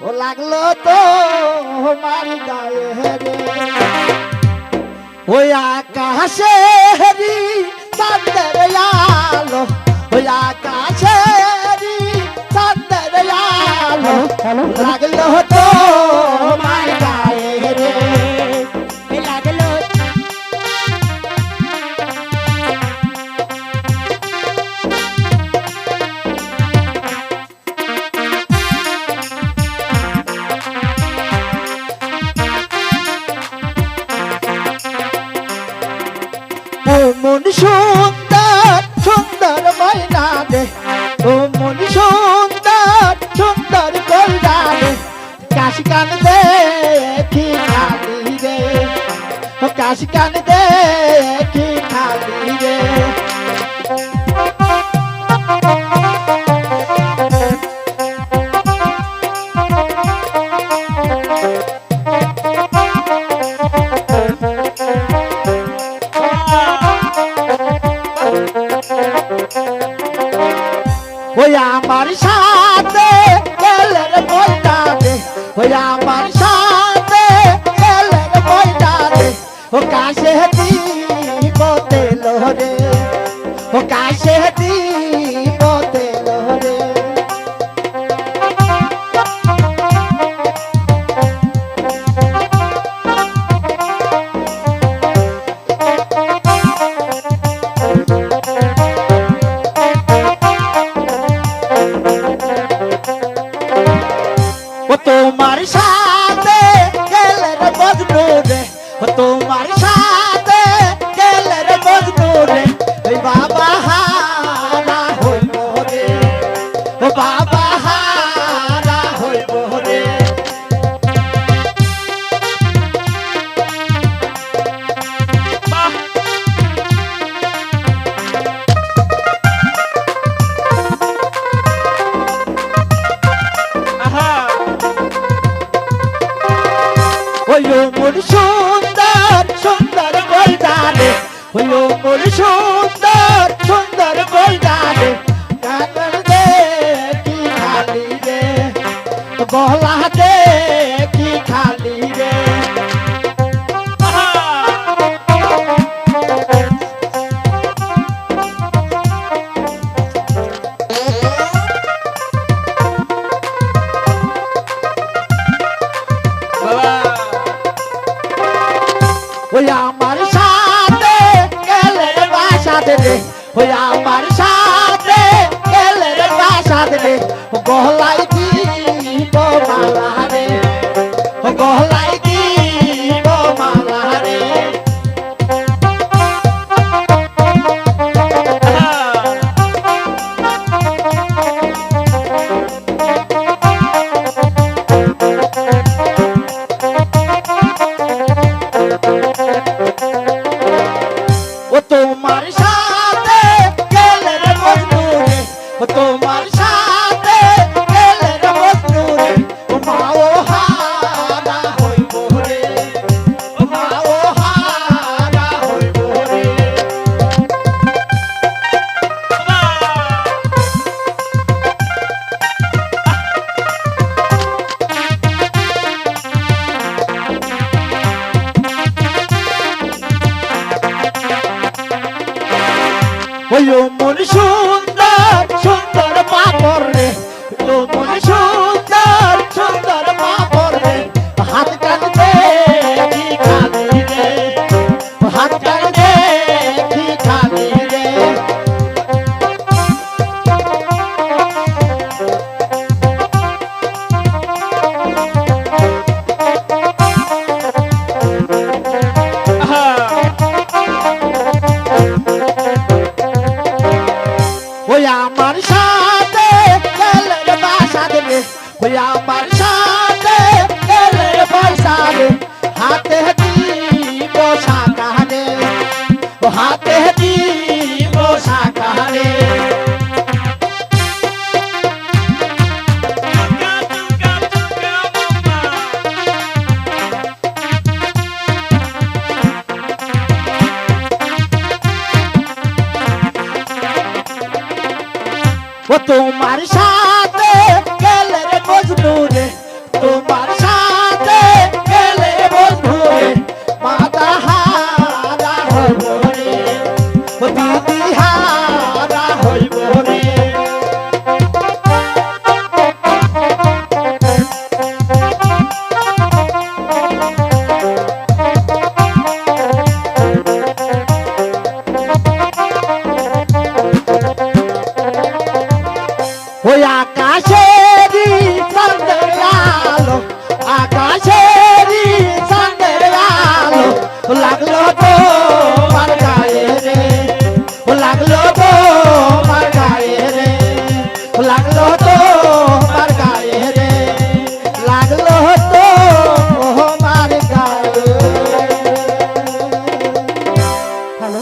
ও লাগল তো মার গায়ে ওই আকাশে হেরি চাঁদের আলো। ওই আকাশে হেরি চাঁদের আলো। লাগল তো সুন্দর সুন্দর কল্যাণে কাশি কান দেখি রে। কাশি কান দেখ হয়ে আমার সাথে ও কাশে 我都马上 হইল মোর সুন্দর সুন্দর বলদারে কাতর দে গহলায় ওই মন সুন্দর সুন্দর পাপড় রে। ও মন সুন্দর ওই আমার সাথে খেলের বাসা দেবে। ওই আমার সাথে খেলের বাসা দেবে। হাতে হাতি বসা কাহানে হাতে হাতি তোমার সাথে গেলে মজনুরে তোমার সাথে গেলে মজনুরে মাতা হারা হবরে দিদি হা